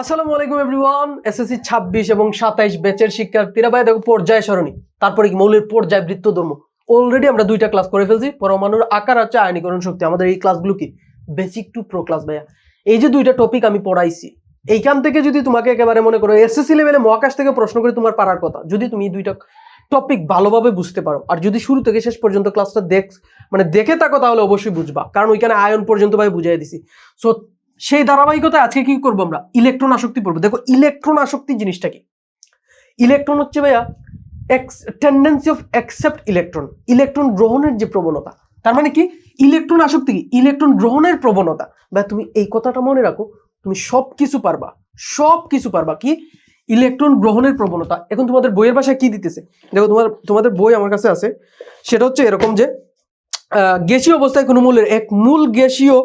আসসালামু আলাইকুম everyone, SSC ছাব্বিশ এবং সাতাইশ ব্যাচের শিক্ষার্থীরা ভাই, দেখো পর্যায় সরণি। তারপরে কি মৌলের পর্যায় বৃত্ত ধর্ম অলরেডি আমরা দুইটা ক্লাস করে ফেলছি। পরমাণুর আকার আছে আয়নীকরণ শক্তি। আমাদের এই ক্লাসগুলো কি? বেসিক টু প্রো ক্লাস ভাইয়া। এই যে দুইটা টপিক আমি পড়াইছি, এইখান থেকে যদি তোমাকে একেবারে মনে করো এসএসসি লেভেলে মহাকাশ থেকে প্রশ্ন করে তোমার পারার কথা। যদি তুমি দুইটা টপিক ভালোভাবে বুঝতে পারো, আর যদি শুরু থেকে শেষ পর্যন্ত ক্লাসটা দেখ মানে দেখে থাকো তাহলে অবশ্যই বুঝবা। কারণ ওইখানে আয়ন পর্যন্ত ভাই বুঝাই দিছি। সো সেই ধারাবাহিকতায় আজকে কি করব আমরা? ইলেকট্রন আসক্তি পড়ব। দেখো, ইলেকট্রন আসক্তি জিনিসটা কি? ইলেকট্রন হচ্ছে ভাইয়া ex tendency of accept electron electron গ্রহণের যে প্রবণতা। তার মানে কি? ইলেকট্রন আসক্তি কি? ইলেকট্রন গ্রহণের প্রবণতা। ভাই তুমি এই কথাটা মনে রাখো, তুমি সব কিছু পারবা। সব কিছু পারবা কি? ইলেকট্রন গ্রহণের প্রবণতা। এখন তোমাদের বইয়ের ভাষায় কি দিতেছে? দেখো, তোমার তোমাদের বই আমার কাছে আছে। সেটা হচ্ছে এরকম যে গ্যাসীয় অবস্থায় কোনো মূলের এক মূল গ্যাসীয়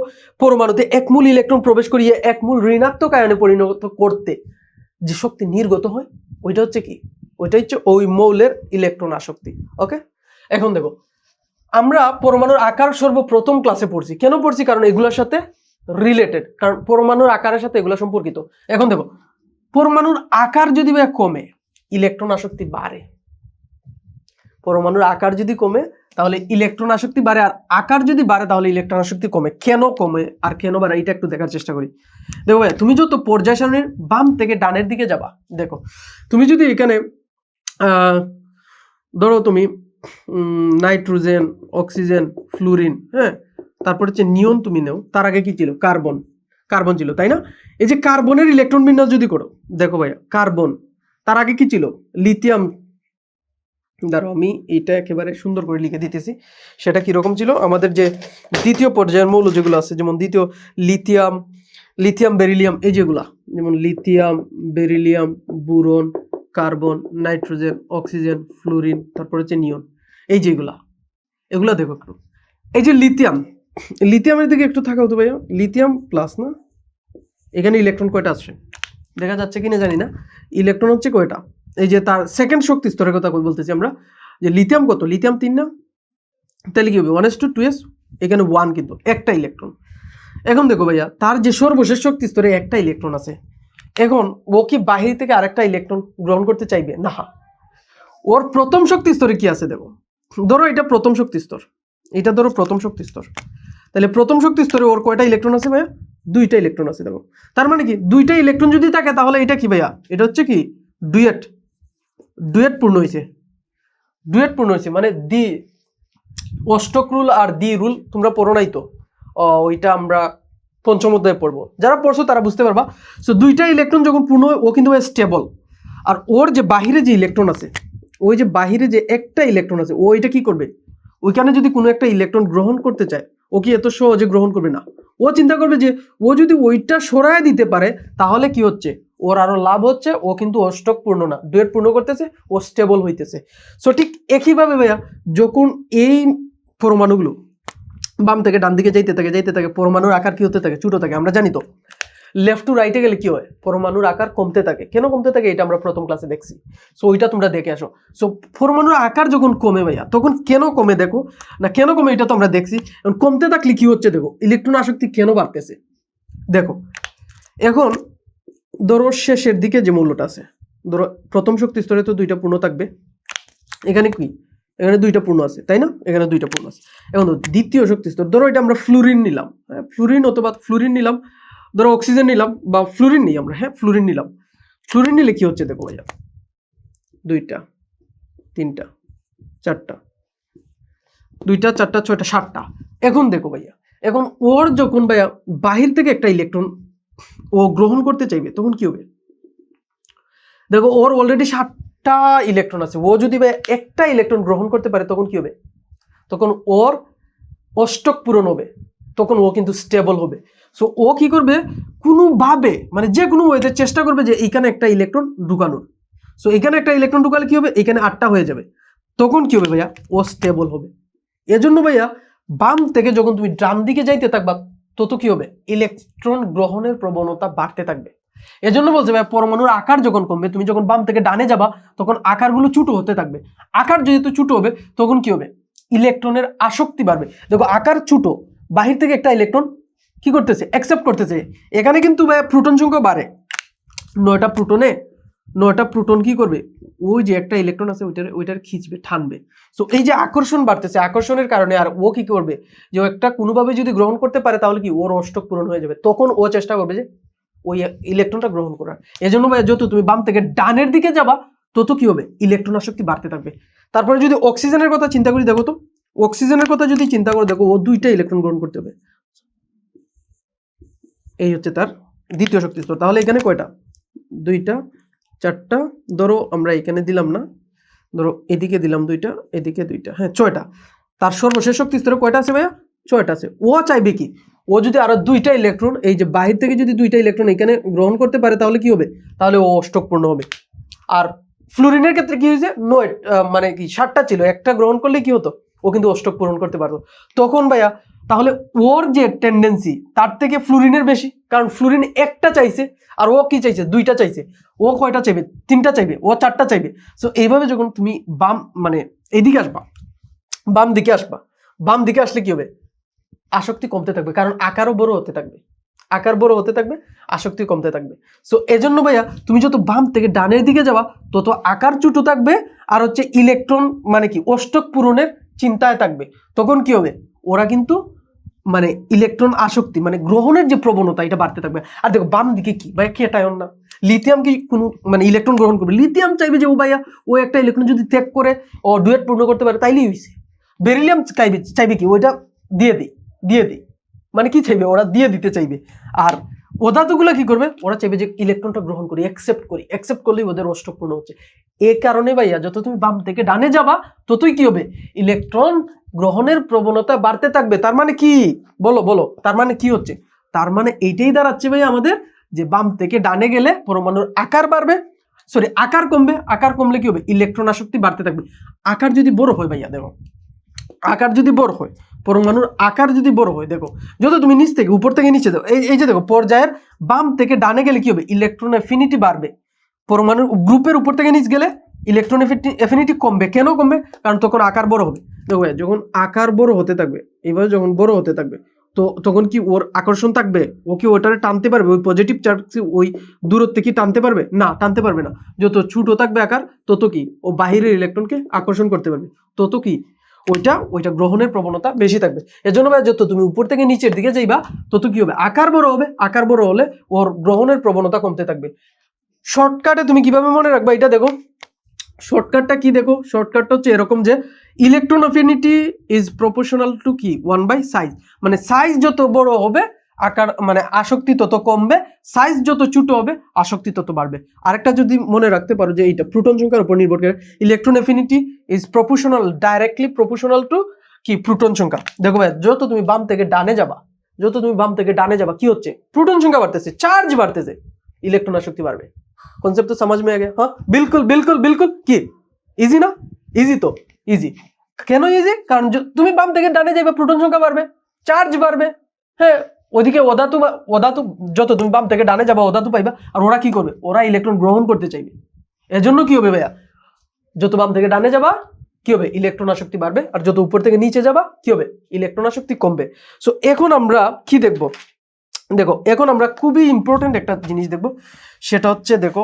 পরমাণুতে এক মূল ইলেকট্রন প্রবেশ করিয়ে এক মূল ঋণাত্মক আয়নে পরিণত করতে যে শক্তি নির্গত হয়, ওইটা হচ্ছে কি? ওইটা হচ্ছে ওই মৌলের ইলেকট্রন আসক্তি, ওকে? এখন দেখো, আমরা পরমাণুর আকার সর্বপ্রথম ক্লাসে পড়ছি। কেন পড়ছি? কারণ এগুলোর সাথে রিলেটেড কারণ পরমাণুর আকারের সাথে এগুলো সম্পর্কিত। এখন দেখো, পরমাণুর আকার যদি কমে, ইলেকট্রন আসক্তি বাড়ে। পরমাণুর আকার যদি কমে তাহলে ইলেকট্রন আসক্তি বাড়ে আর আকার যদি বাড়ে, তাহলে ইলেকট্রন আসক্তি কমে। কেন কমে আর কেন বাড়ে, এটা একটু দেখার চেষ্টা করি। দেখো ভাই তুমি যত পর্যায় সারণীর বাম থেকে ডানের দিকে যাবা, দেখো, তুমি যদি এখানে ধরো তুমি নাইট্রোজেন, অক্সিজেন, ফ্লুরিন হ্যাঁ তারপর হচ্ছে নিয়ন তুমি নেও, তার আগে কি ছিল? কার্বন কার্বন ছিল, তাই না? এই যে কার্বনের ইলেকট্রন বিন্যাস যদি করো, দেখো ভাইয়া, কার্বন, তার আগে কি ছিল? লিথিয়াম দাঁড়াও, আমি এটা একেবারে সুন্দর করে লিখে দিতেছি। সেটা কীরকম ছিল? আমাদের যে দ্বিতীয় পর্যায়ের মৌল যেগুলো আছে, যেমন দ্বিতীয় লিথিয়াম লিথিয়াম বেরিলিয়াম, এই যেগুলা, যেমন lithium, beryllium, boron, carbon, nitrogen, oxygen, fluorine, তারপর হচ্ছে নিয়ন, এই যেগুলা, এগুলা দেখো একটু। এই যে লিথিয়াম, লিথিয়ামের দিকে একটু থাকা হতো ভাইয়া, লিথিয়াম প্লাস না? এখানে ইলেকট্রন কয়টা আসছে? দেখা যাচ্ছে কিনা জানি না ইলেকট্রন হচ্ছে কয়টা? এই যে তার সেকেন্ড শক্তি স্তরের কথা বলতেছি আমরা, যে লিথিয়াম কত? লিথিয়াম তিন না? তাহলে কি হবে? One S two two S এখানে ওয়ান কিন্তু একটা ইলেকট্রন এখন দেখো ভাইয়া, তার যে সর্বশেষ শক্তি স্তরে একটা ইলেকট্রন আছে। এখন ও কি বাহির থেকে আরেকটা ইলেকট্রন গ্রহণ করতে চাইবে? না। ওর প্রথম শক্তি স্তরে কি আছে দেখো? ধরো এটা প্রথম শক্তি স্তর। এটা ধরো প্রথম শক্তি স্তর। তাহলে প্রথম শক্তি স্তরে ওর কয়টা ইলেকট্রন আছে ভাইয়া? দুইটা ইলেকট্রন আছে দেখো। তার মানে কি? দুইটা ইলেকট্রন যদি থাকে তাহলে এটা কি ভাইয়া? এটা হচ্ছে কি? ডুয়েট ডুয়েট পূর্ণ হয়েছে ডুয়েট পূর্ণ হয়েছে মানে দি অষ্টক রুল আর দি রুল তোমরা পড়ো নাই তো? ওইটা আমরা পঞ্চম অধ্যায়ে পড়ব। যারা পড়ছো তারা বুঝতে পারবা। সো দুইটা ইলেকট্রন যখন পূর্ণ হয়, ও কিন্তু স্টেবল আর ওর যে বাহিরে যে ইলেকট্রন আছে, ওই যে বাহিরে যে একটা ইলেকট্রন আছে, ও এটা কি করবে? ওইখানে যদি কোনো একটা ইলেকট্রন গ্রহণ করতে চায়, ও কি এত সহজে গ্রহণ করবে না? ও চিন্তা করবে যে, ও যদি ওইটা সরায় দিতে পারে, তাহলে কি হচ্ছে? ওর আরও লাভ হচ্ছে, ও কিন্তু অষ্টক পূর্ণ না। ডুয়েট পূর্ণ করতেছে, ও স্টেবল হইতেছে। সো ঠিক একইভাবে ভাইয়া, যখন এই পরমাণুগুলো বাম থেকে ডান দিকে যাইতে থাকে যাইতে থাকে, পরমাণুর আকার কি হতে থাকে, ছোট থাকে, আমরা জানি তো। লেফট টু রাইটে গেলে কি হয়? পরমাণুর আকার কমতে থাকে। কেন কমতে থাকে? এটা আমরা প্রথম ক্লাসে দেখছি। সো ওইটা তোমরা দেখে আসো। সো পরমাণুর আকার যখন কমে ভাইয়া, তখন কেন কমে দেখো? না, কেন কমে এটা তো আমরা দেখছি। কমতে থাকলে কি হচ্ছে দেখো? ইলেকট্রন আসক্তি কেন বাড়তেছে? দেখো, এখন ধরো শেষের দিকে যে মূল্যটা আছে, ধরো প্রথম শক্তি স্তরে তো দুইটা পূর্ণ থাকবে। এখানে কি? এখানে দুইটা পূর্ণ আছে, তাই না? এখানে দুইটা পূর্ণ আছে। এখন দ্বিতীয় শক্তি স্তর, ধরো এটা আমরা ফ্লুরিন নিলাম হ্যাঁ ফ্লুরিন অথবা ফ্লুরিন নিলাম, ধরো অক্সিজেন নিলাম বা ফ্লুরিন নিই আমরা হ্যাঁ ফ্লুরিন নিলাম। ফ্লুরিন নিলে কি হচ্ছে দেখো ভাইয়া? দুইটা, তিনটা, চারটা, দুইটা, চারটা, ছয়টা, সাতটা। এখন দেখো ভাইয়া, এখন ওর যখন ভাইয়া বাহির থেকে একটা ইলেকট্রন ও গ্রহণ করতে চাইবে, তখন কি হবে? দেখো, ওর অলরেডি সাতটা ইলেকট্রন আছে। ও যদি একটা ইলেকট্রন গ্রহণ করতে পারে, তখন কি হবে? তখন ওর অষ্টক পূরণ হবে। তখন ও কিন্তু স্টেবল হবে। সো ও কি করবে? কোনোভাবে মানে যে কোনো ওয়েতে চেষ্টা করবে যে এইখানে একটা ইলেকট্রন ঢুকানোর। সো এখানে একটা ইলেকট্রন ঢুকালে কি হবে? এখানে আটটা হয়ে যাবে। তখন কি হবে ভাইয়া? ও স্টেবল হবে। এজন্য ভাইয়া, বাম থেকে যখন তুমি ডান দিকে যাইতে থাকবা তত কি হবে? ইলেকট্রন গ্রহণের প্রবণতা বাড়তে থাকবে। এজন্য বলছে, ভাই, পরমাণুর আকার যখন কমবে, তুমি যখন বাম থেকে ডানে যাবা, তখন আকারগুলো ছোট হতে থাকবে। আকার যেহেতু ছোট হবে, তখন কি হবে? ইলেকট্রনের আসক্তি বাড়বে। দেখো, আকার ছোট, বাহির থেকে একটা ইলেকট্রন কি করতেছে? অ্যাকসেপ্ট করতেছে। এখানে কিন্তু প্রোটন সংখ্যা বাড়ে। নয়টা প্রোটনে নয়টা প্রোটন কি করবে? ওই যে একটা ইলেকট্রন আছে, ওইটার ওইটার খিঁচবে, টানবে। সো এই যে আকর্ষণ বাড়তেছে, আকর্ষণের কারণে আর ও কি করবে? যে একটা কোনোভাবে যদি গ্রহণ করতে পারে, তাহলে কি ওর অষ্টক পূরণ হয়ে যাবে? তখন ও চেষ্টা করবে যে ওই ইলেকট্রনটা গ্রহণ করার। এজন্য যত তুমি বাম থেকে ডানের দিকে যাবা, তত কি হবে? ইলেকট্রন আসক্তি বাড়তে থাকবে। তারপরে যদি অক্সিজেনের কথা চিন্তা করি, দেখো তো অক্সিজেনের কথা যদি চিন্তা করে, দেখো ও দুইটা ইলেকট্রন গ্রহণ করতে হবে। এই হচ্ছে তার দ্বিতীয় শক্তি স্তর। তাহলে এখানে কয়টা? দুইটা চারটা, ধরো আমরা এখানে দিলাম না, ধরো এদিকে দিলাম দুইটা, এদিকে দুইটা হ্যাঁ ছয়টা। তার সর্বশেষ শক্তি স্তরে কয়টা আছে ভাইয়া? ছয়টা আছে। ও চাইবে কি? ও যদি আরও দুইটা ইলেকট্রন এই যে বাহির থেকে যদি দুইটা ইলেকট্রন এখানে গ্রহণ করতে পারে তাহলে কি হবে? তাহলে ও অষ্টকপূর্ণ হবে। আর ফ্লোরিনের ক্ষেত্রে কি হয়েছে? নো মানে কি, সাতটা ছিল। একটা গ্রহণ করলে কি হতো? ও কিন্তু অষ্টক পূরণ করতে পারতো। তখন ভাইয়া তাহলে ওর যে টেন্ডেন্সি তার থেকে ফ্লুরিনের বেশি। কারণ ফ্লুরিন একটা চাইছে, আর ও কি চাইছে? দুইটা চাইছে। ও কয়টা চাইবে? তিনটা চাইবে। ও চারটা চাইবে। সো এইভাবে যখন তুমি বাম মানে এদিকে আসবা, বাম দিকে আসবা, বাম দিকে আসলে কি হবে? আসক্তি কমতে থাকবে। কারণ আকারও বড় হতে থাকবে। আকার বড় হতে থাকবে, আসক্তি কমতে থাকবে। সো এজন্য ভাইয়া, তুমি যত বাম থেকে ডানের দিকে যাবা, তত আকার চুটো থাকবে, আর হচ্ছে ইলেকট্রন মানে কি অষ্টক পূরণের চিন্তায় থাকবে। তখন কি হবে? ওরা কিন্তু মানে ইলেকট্রন আসক্তি মানে গ্রহণের যে প্রবণতা, এটা বাড়তে থাকবে। আর দেখো, বাম দিকে কি? ভাইয়া এটা না? লিথিয়াম কি কোনো মানে ইলেকট্রন গ্রহণ করবে? লিথিয়াম চাইবে যে, ও ভাইয়া, ও একটা ইলেকট্রন যদি ত্যাগ করে, ও ডুয়েট পূর্ণ করতে পারে, তাইলেই হয়েছে বেরিলিয়াম চাইবে চাইবে কি? ওইটা দিয়ে দিই দিয়ে দিই। মানে কি চাইবে? ওরা দিয়ে দিতে চাইবে। আর ওদাতুগুলো কি করবে? ওরা চাইবে যে ইলেকট্রনটা গ্রহণ করি অ্যাকসেপ্ট করি। অ্যাকসেপ্ট করলেই ওদের অষ্টপূর্ণ হচ্ছে। এ কারণে ভাইয়া, যত তুমি বাম থেকে ডানে যাবা, ততই কি হবে? ইলেকট্রন গ্রহণের প্রবণতা বাড়তে থাকবে। তার মানে কি? বলো বলো। তার মানে কি হচ্ছে? তার মানে এইটাই দাঁড়াচ্ছে ভাই আমাদের যে বাম থেকে ডানে গেলে পরমাণুর আকার বাড়বে। সরি আকার কমবে। আকার কমলে কি হবে? ইলেকট্রন আসক্তি বাড়তে থাকবে। আকার যদি বড় হয় ভাইয়া, দেখো। আকার যদি বড় হয় পরমাণুর আকার যদি বড় হয়, দেখো, যত তুমি নিচ থেকে উপর থেকে নিচে দেখো এই এই যে দেখো, পর্যায়ের বাম থেকে ডানে গেলে কি হবে? ইলেকট্রন এফিনিটি বাড়বে। পরমাণুর গ্রুপের উপর থেকে নিচ গেলে ইলেকট্রন এফিনিটি কমবে। কেন কমবে? কারণ তখন আকার বড় হবে। দেখো যখন আকার বড় হতে থাকবে, এইভাবে যখন বড় হতে থাকবে, তো তখন কি ওর আকর্ষণ থাকবে? ও কি ওটারে টানতে পারবে? ওই পজিটিভ চার্জ ওই দূরত্বে কি টানতে পারবে? না, টানতে পারবে না। যত ছোট থাকবে আকার, তত কি? ও বাহিরের ইলেকট্রনকে আকর্ষণ করতে পারবে। তত কি? ওইটা ওইটা গ্রহণের প্রবণতা বেশি থাকবে। এজন্য ভাই যত তুমি উপর থেকে নিচের দিকে যাইবা তত কি হবে? আকার বড় হবে। আকার বড় হলে ওর গ্রহণের প্রবণতা কমতে থাকবে। শর্টকাটে তুমি কীভাবে মনে রাখবা এটা দেখো? শর্টকাটটা কি দেখো? শর্টকাটটা হচ্ছে এরকম যে electron affinity is proportional to কি? ওয়ান বাই সাইজ মানে সাইজ যত বড় হবে আকার মানে আসক্তি তত কমবে সাইজ যত ছোট হবে, আসক্তি তত বাড়বে। আরেকটা যদি মনে রাখতে পারো যে এইটা প্রোটন সংখ্যার উপর নির্ভর করে electron affinity is proportional directly proportional to কি? প্রোটন সংখ্যা। দেখো ভাই, যত তুমি বাম থেকে ডানে যাবা, যত তুমি বাম থেকে ডানে যাবা, কি হচ্ছে? প্রোটন সংখ্যা বাড়তেছে চার্জ বাড়তেছে ইলেকট্রন আসক্তি বাড়বে। কনসেপ্ট তো সমাজ মে আগে হ্যাঁ? বিলকুল বিলকুল বিলকুল, কি? ইজি না? ইজি তো ইজি কেন ইজি কারণ তুমি বাম থেকে ডানে যাবে প্রোটন সংখ্যা বাড়বে চার্জ বাড়বে হ্যাঁ? ওদিকে ওদাতু ওদাতু যত তুমি বাম থেকে ডানে যাবা, ওদাতু পাইবা, আর ওরা কি করবে? ওরা ইলেকট্রন গ্রহণ করতে চাইবে। এজন্য কি হবে ভাইয়া? যত বাম থেকে ডানে যাবা, কি হবে? ইলেকট্রন আসক্তি বাড়বে, আর যত উপর থেকে নিচে যাবা, কি হবে? ইলেকট্রন আসক্তি কমবে। সো এখন আমরা কি দেখব? দেখো, এখন আমরা খুবই ইম্পর্টেন্ট একটা জিনিস দেখব। সেটা হচ্ছে, দেখো,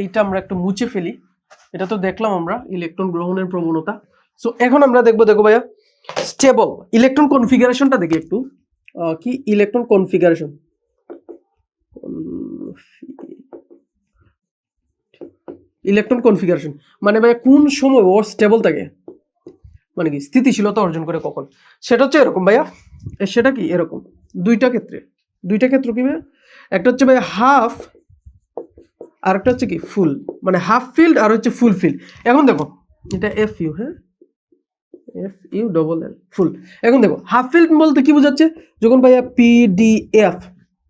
এইটা আমরা একটু মুছে ফেলি। এটা তো দেখলাম আমরা ইলেকট্রন গ্রহণের প্রবণতা। সো এখন আমরা দেখব, দেখো ভাইয়া স্টেবল ইলেকট্রন কনফিগারেশনটা দেখি একটু। কি? ইলেকট্রন কনফিগারেশন ইলেকট্রন কনফিগারেশন মানে ভাইয়া কোন সময় ও স্টেবল থাকে? মানে কি, স্থিতিশীলতা অর্জন করে কখন? সেটা হচ্ছে এরকম ভাইয়া। সেটা কি? এরকম। দুইটা ক্ষেত্রে। দুইটা ক্ষেত্র কি ভাইয়া? একটা হচ্ছে ভাইয়া হাফ আর একটা হচ্ছে কি ফুল মানে হাফ ফিল্ড আর হচ্ছে ফুল ফিল্ড এখন দেখো, এটা এফ ইউ হ্যাঁ? F U double L full এখন দেখো হাফ ফিল্ড বলতে কি বোঝাচ্ছে? যখন ভাইয়া পিডিএফ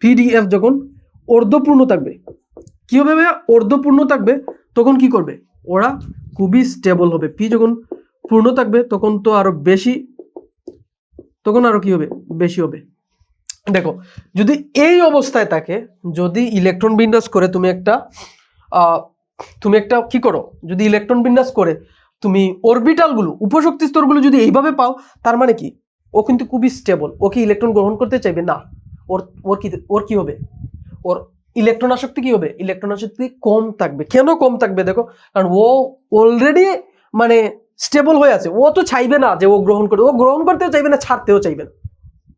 পিডিএফ যখন অর্ধপূর্ণ থাকবে কি হবে ভাইয়া? অর্ধপূর্ণ থাকবে, তখন কি করবে? ওরা খুবই স্টেবল হবে। পি যখন পূর্ণ থাকবে, তখন তো আরও বেশি, তখন আরও কি হবে? বেশি হবে। দেখো, যদি এই অবস্থায় থাকে, যদি ইলেকট্রন বিন্যাস করে তুমি একটা তুমি একটা কি করো? যদি ইলেকট্রন বিন্যাস করে তুমি অরবিটালগুলো উপশক্তি স্তরগুলো যদি এইভাবে পাও, তার মানে কি? ও কিন্তু খুবই স্টেবল ও কি ইলেকট্রন গ্রহণ করতে চাইবে? না। ওর ওর কি ওর কি হবে? ওর ইলেকট্রন আসক্তি কি হবে? ইলেকট্রন আসক্তি কম থাকবে। কেন কম থাকবে দেখো? কারণ ও অলরেডি মানে স্টেবল হয়ে আছে। ও তো চাইবে না যে ও গ্রহণ করবে ও গ্রহণ করতেও চাইবে না, ছাড়তেও চাইবে না।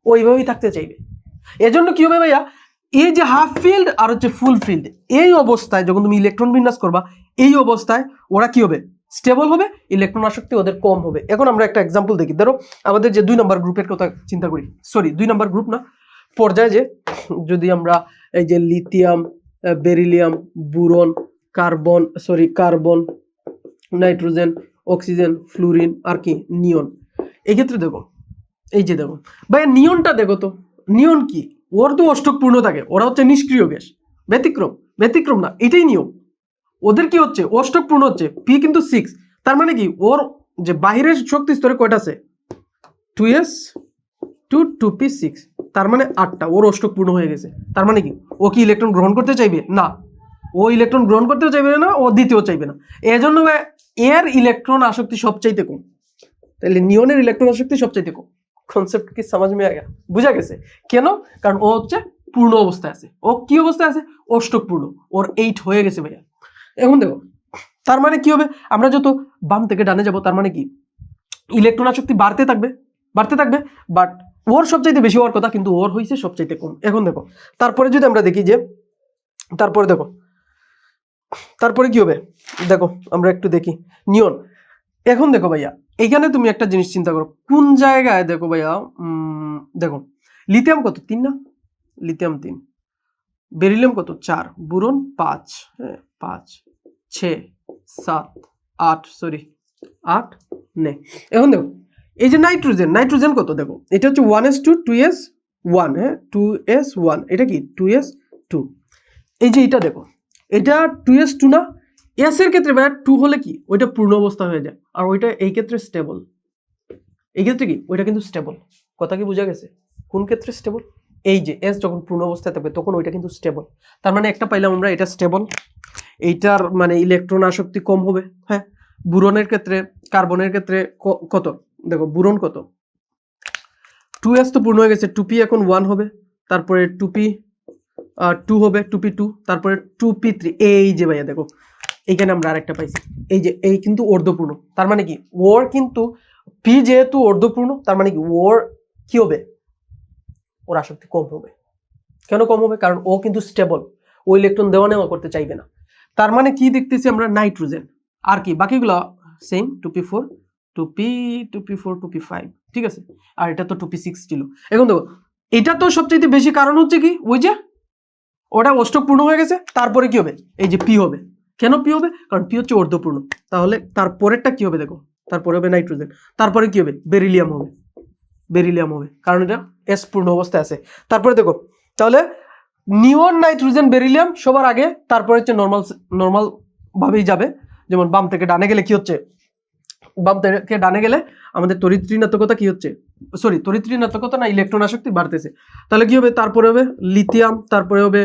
ও এইভাবেই থাকতে চাইবে। এজন্য কি হবে ভাইয়া? এই যে হাফ ফিল্ড আর হচ্ছে ফুল ফিল্ড এই অবস্থায় যখন তুমি ইলেকট্রন বিন্যাস করবা, এই অবস্থায় ওরা কি হবে? স্টেবল হবে ইলেকট্রন আসক্তি ওদের কম হবে। এখন আমরা একটা এক্সাম্পল দেখি। ধরো, আমাদের যে দুই নম্বর গ্রুপের কথা চিন্তা করি। সরি দুই নম্বর গ্রুপ না। পর্যায়ে যে, যদি আমরা এই যে lithium beryllium boron carbon sorry carbon nitrogen oxygen fluorine আর কি নিয়ন এই ক্ষেত্রে দেখো, এই যে দেখো ভাই নিয়নটা দেখো তো। নিয়ন কি? ওর তো অষ্টক পূর্ণ থাকে। ওরা হচ্ছে নিষ্ক্রিয় গ্যাস। ব্যতিক্রম। ব্যতিক্রম না, এটাই নিয়ম। ওদের কি হচ্ছে? অষ্টক পূর্ণ হচ্ছে। পি কিন্তু সিক্স তার মানে কি? ওর যে বাহিরের শক্তি স্তরে কয়টা আছে? Two S two two P six তার মানে আটটা। ওর অষ্টক পূর্ণ হয়ে গেছে। তার মানে কি? ও কি ইলেকট্রন গ্রহণ করতে চাইবে? না। ও ইলেকট্রন গ্রহণ করতেও চাইবে না, ও দিতেও চাইবে না। এজন্য এর ইলেকট্রন আসক্তি সবচাইতে কম। তাহলে নিয়নের ইলেকট্রন আসক্তি সবচাইতে কম। কনসেপ্ট কি সমাজ মে আগে বুঝা গেছে? কেন? কারণ ও হচ্ছে পূর্ণ অবস্থায় আছে। ও কি অবস্থায় আছে? অষ্টক পূর্ণ। ওর এইট হয়ে গেছে ভাইয়া। এখন দেখো, তার মানে কি হবে? আমরা যত বাম থেকে ডানে যাব, তার মানে কি? ইলেকট্রন আসক্তি বাড়তে থাকবে বাড়তে থাকবে বাট ওর সবচাইতে বেশি হওয়ার কথা কিন্তু ওর হয়েছে সবচাইতে কম। এখন দেখো, তারপরে যদি আমরা দেখি যে, তারপরে দেখো, তারপরে কি হবে? দেখো, আমরা একটু দেখি। নিয়ন, এখন দেখো ভাইয়া এইখানে তুমি একটা জিনিস চিন্তা করো। কোন জায়গায় দেখো ভাইয়া দেখো লিথিয়াম কত? তিন না? লিথিয়াম তিন। বেরিলিয়াম কত? চার। বুরন, পাঁচ। হ্যাঁ পাঁচ, ছে, সাত, আট সরি আট, নে। এখন দেখো, এই যে নাইট্রোজেন নাইট্রোজেন কত দেখো? এটা হচ্ছে one S two two S one হ্যাঁ টু এস ওয়ান এটা কি? টু এস টু এই যে এটা দেখো, এটা টু এস টু না? এস এর ক্ষেত্রে ভাইয়া টু হলে কি? ওইটা পূর্ণ অবস্থা হয়ে যায়। আর ওইটা এই ক্ষেত্রে স্টেবল এই ক্ষেত্রে কি? ওইটা কিন্তু স্টেবল কথা কি বোঝা গেছে? কোন ক্ষেত্রে স্টেবল এই যে এস যখন পূর্ণ অবস্থায় থাকবে, তখন ওইটা কিন্তু স্টেবল তার মানে একটা পাইলাম আমরা, এটা স্টেবল এইটার মানে ইলেকট্রন আসক্তি কম হবে হ্যাঁ? বুরনের ক্ষেত্রে, কার্বনের ক্ষেত্রে কত? দেখো, বুরন কত? টু এস তো পূর্ণ হয়ে গেছে টুপি এখন ওয়ান হবে, তারপরে টুপি টু হবে টুপি টু তারপরে টুপি থ্রি এই যে ভাইয়া দেখো, এইখানে আমরা আরেকটা পাইছি। এই যে, এই কিন্তু অর্ধপূর্ণ তার মানে কি? ওর কিন্তু পি যেহেতু অর্ধপূর্ণ তার মানে কি? ওর কি হবে? ওর আসক্তি কম হবে। কেন কম হবে? কারণ ও কিন্তু স্টেবল ও ইলেকট্রন দেওয়া নেওয়া করতে চাইবে না। তার মানে কি দেখতেছি আমরা? নাইট্রোজেন আর কি? বাকিগুলো সেম টুপি ফোর টুপি টুপি ফোর টুপি ফাইভ ঠিক আছে? আর এটা তো টুপি সিক্স ছিল। এখন দেখো, এটা তো সবচেয়ে বেশি কারণ হচ্ছে কি? ওই যে, ওটা অষ্টক পূর্ণ হয়ে গেছে, তারপরে কি হবে? এই যে পি হবে। কেন পি হবে? কারণ পি হচ্ছে অর্ধপূর্ণ তাহলে তারপরেরটা কি হবে দেখো? তারপরে হবে নাইট্রোজেন তারপরে কি হবে? বেরিলিয়াম হবে। বেরিলিয়াম হবে। কারণ এটা এস পূর্ণ অবস্থায় আছে। তারপরে দেখো, তাহলে নিওন নাইট্রোজেন বেরিলিয়াম সবার আগে তারপরে হচ্ছে নর্মাল নর্মাল ভাবেই যাবে। যেমন বাম থেকে ডানে গেলে কি হচ্ছে? বাম থেকে ডানে গেলে আমাদের তড়িৎ ঋণাত্মকতা কি হচ্ছে? সরি তড়িৎ ঋণাত্মকতা না ইলেকট্রন আসক্তি বাড়তেছে। তাহলে কি হবে? তারপরে হবে লিথিয়াম তারপরে হবে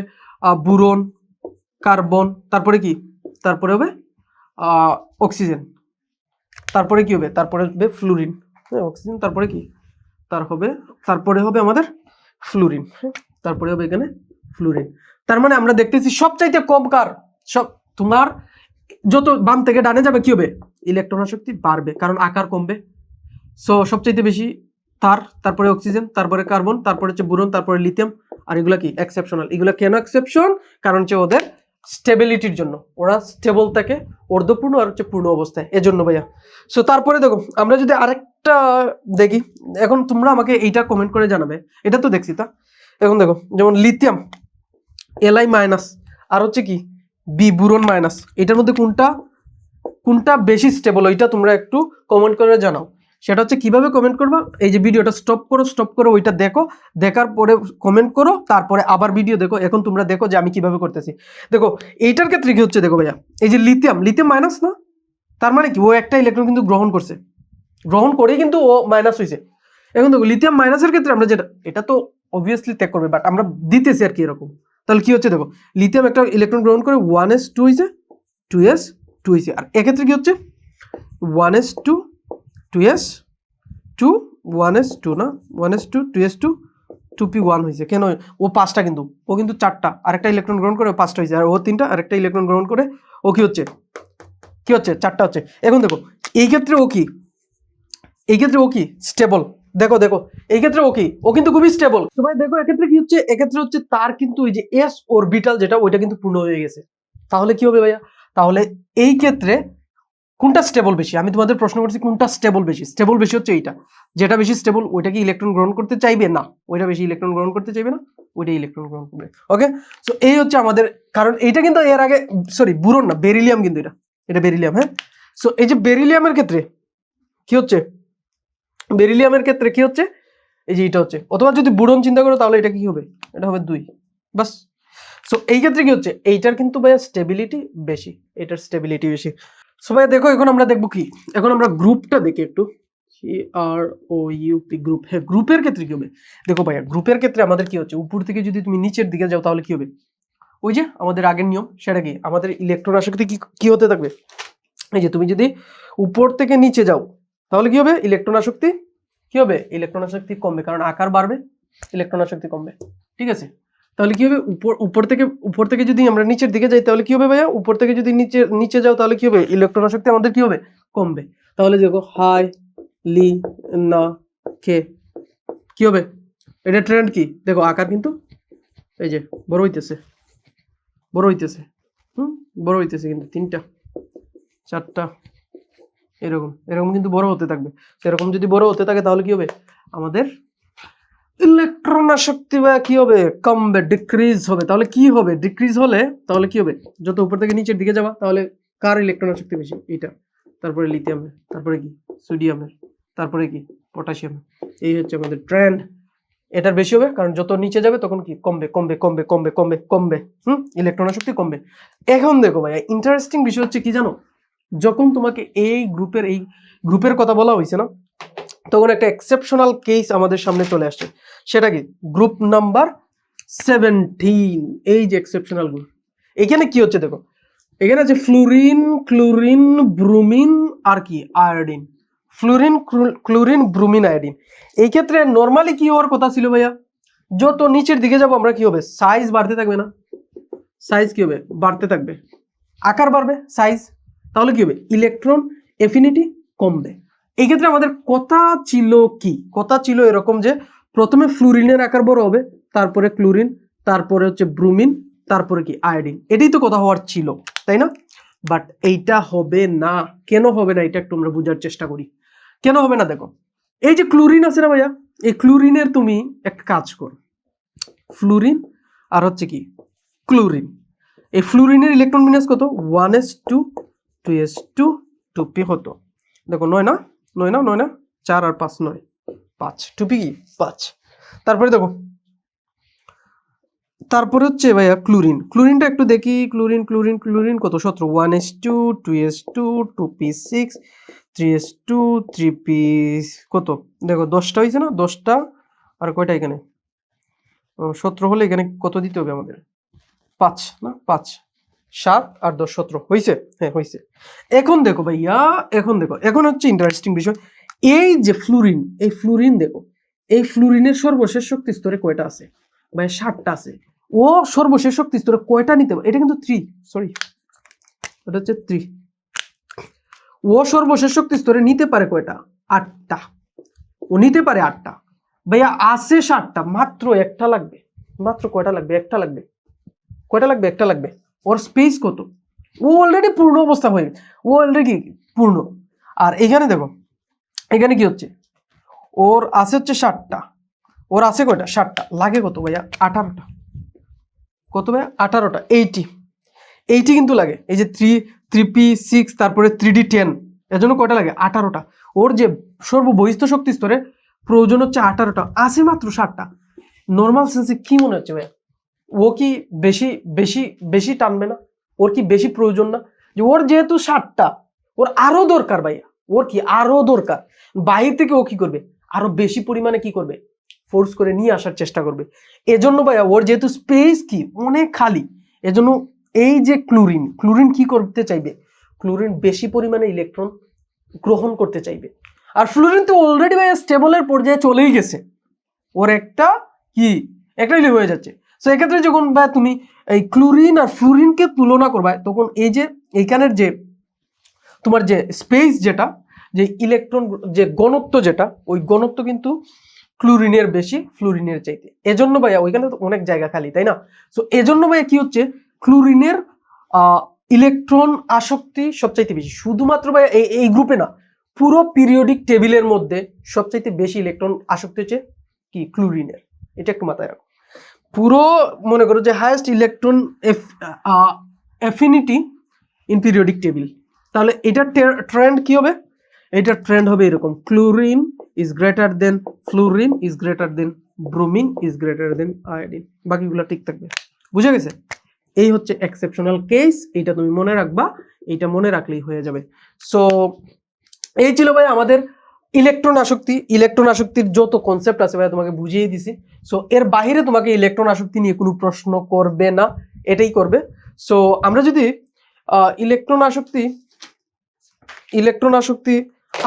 বুরন কার্বন তারপরে কি? তারপরে হবে অক্সিজেন তারপরে কি হবে? তারপরে হবে ফ্লুরিন হ্যাঁ অক্সিজেন তারপরে কি? তার হবে, তারপরে হবে আমাদের ফ্লুরিন হ্যাঁ? তারপরে হবে এখানে ফ্লুরিন তার মানে আমরা দেখতেছি সবচাইতে কম কার? সব, তোমার যত বাম থেকে ডানে যাবে কি হবে? ইলেকট্রন শক্তি বাড়বে, কারণ আকার কমবে। সো সবচাইতে বেশি তার, তারপরে অক্সিজেন তারপরে কার্বন তারপরে হচ্ছে বুরন, তারপরে লিথিয়াম আর এগুলা কি? এক্সেপশনাল এগুলা কেন এক্সেপশন কারণ হচ্ছে ওদের স্টেবিলিটির জন্য। ওরা স্টেবল থাকে অর্ধপূর্ণ আর হচ্ছে পূর্ণ অবস্থায়। এজন্য ভাইয়া। সো তারপরে দেখো, আমরা যদি আরেকটা দেখি, এখন তোমরা আমাকে এইটা কমেন্ট করে জানাবে। এটা তো দেখছি, তা? এখন দেখো, যেমন লিথিয়াম এলআই মাইনাস আর হচ্ছে কি বি বুরন মাইনাস এটার মধ্যে কোনটা কোনটা বেশি স্টেবল ওইটা তোমরা একটু কমেন্ট করে জানাও। সেটা হচ্ছে কীভাবে কমেন্ট করবা? এই যে ভিডিওটা স্টপ করো স্টপ করো, ওইটা দেখো, দেখার পরে কমেন্ট করো, তারপরে আবার ভিডিও দেখো। এখন তোমরা দেখো যে আমি কীভাবে করতেছি। দেখো, এইটার ক্ষেত্রে কি হচ্ছে, দেখো ভাইয়া, এই যে লিথিয়াম লিথিয়াম মাইনাস না? তার মানে কি, ও একটা ইলেকট্রন কিন্তু গ্রহণ করছে। গ্রহণ করেই কিন্তু ও মাইনাস হয়েছে। এখন দেখো লিথিয়াম মাইনাসের ক্ষেত্রে আমরা যেটা, এটা তো অবভিয়াসলি ত্যাগ করবে বাট আমরা দিতেছি আর কি এরকম। তাহলে কি হচ্ছে দেখো লিথিয়াম একটা ইলেকট্রন গ্রহণ করে ওয়ান এস টু হয়েছে টু এস টু হয়েছে। আর এক্ষেত্রে কি হচ্ছে? One S two two S two one S two না? One S two two S two two P one হয়েছে। কেন? ও পাঁচটা কিন্তু, ও কিন্তু চারটা। আরেকটা ইলেকট্রন গ্রহণ করে ও পাঁচটা হয়েছে। আর ও তিনটা, আরেকটা ইলেকট্রন গ্রহণ করে ও কি হচ্ছে? কি হচ্ছে? চারটা হচ্ছে। এখন দেখো, এই ক্ষেত্রে ও কি? এই ক্ষেত্রে ও কি? স্টেবল দেখো দেখো। এই ক্ষেত্রে ও কি? ও কিন্তু খুবই স্টেবল তো ভাই দেখো, এক্ষেত্রে কি হচ্ছে? এক্ষেত্রে হচ্ছে তার কিন্তু ওই যে এস অরবিটাল যেটা, ওইটা কিন্তু পূর্ণ হয়ে গেছে। তাহলে কি হবে ভাইয়া? তাহলে এই ক্ষেত্রে কোনটা স্টেবল বেশি? আমি তোমাদের প্রশ্ন করছি কোনটা স্টেবল বেশি? স্টেবল বেশি হচ্ছে এইটা। যেটা বেশি স্টেবল ওইটা কি ইলেকট্রন গ্রহণ করতে চাইবে? না। ওইটা বেশি ইলেকট্রন গ্রহণ করতে চাইবে না, ওইটা ইলেকট্রন গ্রহণ করবে। ওকে সো এই হচ্ছে আমাদের, কারণ এইটা কিন্তু এর আগে সরি বুরন না বেরিলিয়াম কিন্তু এটা। এটা বেরিলিয়াম হ্যাঁ? সো এই যে বেরিলিয়ামের ক্ষেত্রে কি হচ্ছে? বেরিলিয়ামের ক্ষেত্রে কি হচ্ছে? এই যে এটা হচ্ছে। অথবা যদি বুরন চিন্তা করো, তাহলে এটা কি হবে? এটা হবে দুই। বাস। সো এই ক্ষেত্রে কি হচ্ছে? এইটার কিন্তু ভাইয়া স্টেবিলিটি বেশি। এটার স্টেবিলিটি বেশি। সো ভাইয়া দেখো, এখন আমরা দেখব কি? এখন আমরা গ্রুপটা দেখি একটু। আর ও ইউপি গ্রুপ হ্যাঁ গ্রুপের ক্ষেত্রে কি হবে? দেখো ভাইয়া, গ্রুপের ক্ষেত্রে আমাদের কি হচ্ছে? উপর থেকে যদি তুমি নিচের দিকে যাও, তাহলে কি হবে? ওই যে আমাদের আগের নিয়ম, সেটা কি? আমাদের ইলেকট্রন আসক্তি কি কি হতে থাকবে? এই যে তুমি যদি উপর থেকে নিচে যাও তাহলে কি হবে? ইলেকট্রন আসক্তি কি হবে? ইলেকট্রন আসক্তি কমবে, কারণ আকার বাড়বে ইলেকট্রন আসক্তি কমবে। ঠিক আছে? তাহলে কি হবে? উপর উপর থেকে উপর থেকে যদি আমরা নিচের দিকে যাই, তাহলে কি হবে ভাইয়া? উপর থেকে যদি নিচে নিচে যাও, তাহলে কি হবে? ইলেকট্রন আসক্তি আমাদের কি হবে? কমবে। তাহলে দেখো, হাই, লি, না, কে, কি হবে? এটা ট্রেন্ড কি? দেখো, আকার কিন্তু এই যে, বড় হইতেছে। বড় হইতেছে। হুম? বড় হইতেছে কিন্তু, তিনটা, চারটা। এরকম এরকম কিন্তু বড় হতে থাকবে। সেরকম যদি বড় হতে থাকে তাহলে কি হবে? আমাদের ইলেকট্রন আসক্তি বা কি হবে? কমবে ডিক্রিজ হবে। তাহলে কি হবে? ডিক্রিজ হলে তাহলে কি হবে? যত উপর থেকে নিচের দিকে যাবা, তাহলে কার ইলেকট্রন আসক্তি বেশি? এটা তারপরে লিথিয়ামের তারপরে কি? সোডিয়ামের তারপরে কি? পটাশিয়াম এই হচ্ছে আমাদের ট্রেন্ড এটার বেশি হবে, কারণ যত নিচে যাবে তখন কি? কমবে কমবে কমবে কমবে কমবে কমবে। হুম? ইলেকট্রন আসক্তি কমবে। এখন দেখো ভাই ইন্টারেস্টিং বিষয় হচ্ছে কি জানো? যখন তোমাকে এই গ্রুপের এই গ্রুপের কথা বলা হয়েছে না, তখন একটা এক্সেপশনাল কেস আমাদের সামনে চলে আসছে। সেটা কি? গ্রুপ নাম্বার সেভেন্টিন এই যে এক্সেপশনাল গ্রুপ এখানে কি হচ্ছে দেখো? এখানে আছে ফ্লুরিন ক্লোরিন ব্রুমিন আর কি? Iodine fluorine chlorine bromine iodine এই ক্ষেত্রে নর্মালি কি হওয়ার কথা ছিল ভাইয়া? যত নিচের দিকে যাব আমরা কি হবে? সাইজ বাড়তে থাকবে না। সাইজ কি হবে? বাড়তে থাকবে। আকার বাড়বে? সাইজ তাহলে কি হবে? ইলেকট্রন এফিনিটি কমবে এই ক্ষেত্রে আমাদের কথা ছিল কি? কথা ছিল এরকম যে, প্রথমে ফ্লুরিনের আকার বড় হবে, তারপরে ক্লোরিন তারপরে হচ্ছে ব্রুমিন তারপরে কি? আয়োডিন এটাই তো কথা হওয়ার ছিল, তাই না? বাট এইটা হবে না। কেন হবে না? এটা একটু আমরা বোঝার চেষ্টা করি। কেন হবে না? দেখো, এই যে ক্লোরিন আছে না ভাইয়া? এই ক্লোরিনের তুমি একটা কাজ করো। ফ্লুরিন আর হচ্ছে কি? ক্লোরিন এই ফ্লুরিনের ইলেকট্রন বিন্যাস কত? One S two two S two two P হতো দেখো নয় না? নয় না? নয় না? চার আর পাঁচ নয়। পাঁচ। টুপি কি? পাঁচ। তারপরে দেখো। তারপরে হচ্ছে ভাইয়া ক্লোরিন। ক্লোরিনটা একটু দেখি। ক্লোরিন ক্লোরিন ক্লোরিন কত? সতেরো। One S two two S two two P six, three S two, three P কত? দেখো, দশটা হয়েছে না? দশটা আর কয়টা এখানে? সতেরো হলে এখানে কত দিতে হবে আমাদের? পাঁচ, না? পাঁচ। সাত আর দশ সতেরো। হয়েছে হ্যাঁ হয়েছে এখন দেখো ভাইয়া, এখন দেখো, এখন হচ্ছে ইন্টারেস্টিং বিষয়। এই যে ফ্লুরিন এই ফ্লুরিন দেখো, এই ফ্লুরিনের সর্বশেষ শক্তি স্তরে কয়টা আছে? ভাই ষাটটা আছে। ও সর্বশেষ শক্তি স্তরে কয়টা নিতে পারে? এটা কিন্তু থ্রি সরি এটা হচ্ছে থ্রি ও সর্বশেষ শক্তি স্তরে নিতে পারে কয়টা? আটটা। ও নিতে পারে আটটা। ভাইয়া, আছে ষাটটা মাত্র একটা লাগবে। মাত্র কয়টা লাগবে? একটা লাগবে। কয়টা লাগবে? একটা লাগবে। ওর স্পেস কত? ও অলরেডি পূর্ণ অবস্থা হয়ে গেছে। ও অলরেডি পূর্ণ। আর এখানে দেখো, এখানে কি হচ্ছে? ওর আছে হচ্ছে ষাটটা। ওর আছে কয়টা? ষাটটা। লাগে কত ভাইয়া? আঠারোটা। কত ভাইয়া? আঠারোটা। এইটি এইটি কিন্তু লাগে। এই যে থ্রি থ্রি পি সিক্স তারপরে থ্রি ডি টেন এর জন্য কয়টা লাগে? আঠারোটা। ওর যে সর্ববহিষ্ঠ শক্তি স্তরে প্রয়োজন হচ্ছে আঠারোটা। আছে মাত্র ষাটটা। নর্মাল সেন্সে কি মনে হচ্ছে ভাইয়া? ও কি বেশি বেশি বেশি টানবে না? ওর কি বেশি প্রয়োজন না? যে ওর যেহেতু ষাটটা, ওর আরও দরকার ভাইয়া। ওর কি আরও দরকার? বাহির থেকে ও কি করবে? আরও বেশি পরিমাণে কি করবে? ফোর্স করে নিয়ে আসার চেষ্টা করবে। এজন্য ভাইয়া ওর যেহেতু স্পেস কি? অনেক খালি। এজন্য এই যে ক্লোরিন ক্লোরিন কি করতে চাইবে? ক্লোরিন বেশি পরিমাণে ইলেকট্রন গ্রহণ করতে চাইবে। আর ফ্লোরিন তো অলরেডি ভাইয়া স্টেবলের পর্যায়ে চলেই গেছে। ওর একটা কি? একটাই হয়ে যাচ্ছে। সো এক্ষেত্রে যখন বা তুমি এই ক্লোরিন আর ফ্লুরিনকে তুলনা করবা তখন এই যে এইখানের যে তোমার যে স্পেস যেটা, যে ইলেকট্রন যে গণত্ব যেটা, ওই গণত্ব কিন্তু ক্লোরিনের বেশি ফ্লুরিনের চাইতে। এজন্য ভাইয়া ওইখানে তো অনেক জায়গা খালি, তাই না? সো এজন্য ভাইয়া কি হচ্ছে ক্লোরিনের ইলেকট্রন আসক্তি সবচাইতে বেশি। শুধুমাত্র ভাইয়া এই এই গ্রুপে না, পুরো পিরিয়ডিক টেবিলের মধ্যে সবচাইতে বেশি ইলেকট্রন আসক্তি হচ্ছে কি? ক্লোরিনের এটা একটু মাথায় রাখো। পুরো মনে করো যে highest electron affinity in periodic table তাহলে এটার ট্রেন্ড কি হবে? এটার ট্রেন্ড হবে এরকম। Chlorine is greater than fluorine is greater than bromine is greater than iodine বাকিগুলো ঠিক থাকবে। বুঝে গেছে? এই হচ্ছে এক্সেপশনাল কেস এইটা তুমি মনে রাখবা, এইটা মনে রাখলেই হয়ে যাবে। সো এই ছিল ভাই আমাদের ইলেকট্রন আসক্তি ইলেকট্রন আসক্তির যত কনসেপ্ট আছে ভাই তোমাকে বুঝিয়ে দিছি। সো এর বাইরে তোমাকে ইলেকট্রন আসক্তি নিয়ে কোনো প্রশ্ন করবে না, এটাই করবে। সো আমরা যদি ইলেকট্রন আসক্তি ইলেকট্রন আসক্তি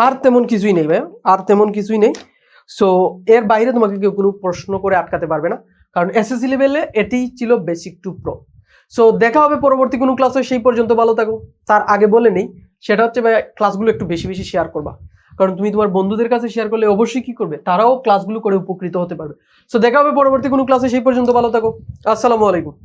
আর তেমন কিছুই নেই ভাই আর তেমন কিছুই নেই। সো এর বাইরে তোমাকে কেউ কোনো প্রশ্ন করে আটকাতে পারবে না, কারণ এসএসসি লেভেলে এটাই ছিল বেসিক টু প্রো সো দেখা হবে পরবর্তী কোনো ক্লাসে সেই পর্যন্ত ভালো থাকো। তার আগে বলে নেই, সেটা হচ্ছে ভাই ক্লাসগুলো একটু বেশি বেশি শেয়ার করবা। কারণ তুমি তোমার বন্ধুদের কাছে শেয়ার করলে অবশ্যই কি করবে? তারাও ক্লাসগুলো করে উপকৃত হতে পারবে। সো দেখা হবে পরবর্তী কোনো ক্লাসে সেই পর্যন্ত ভালো থাকো। আসসালামু আলাইকুম।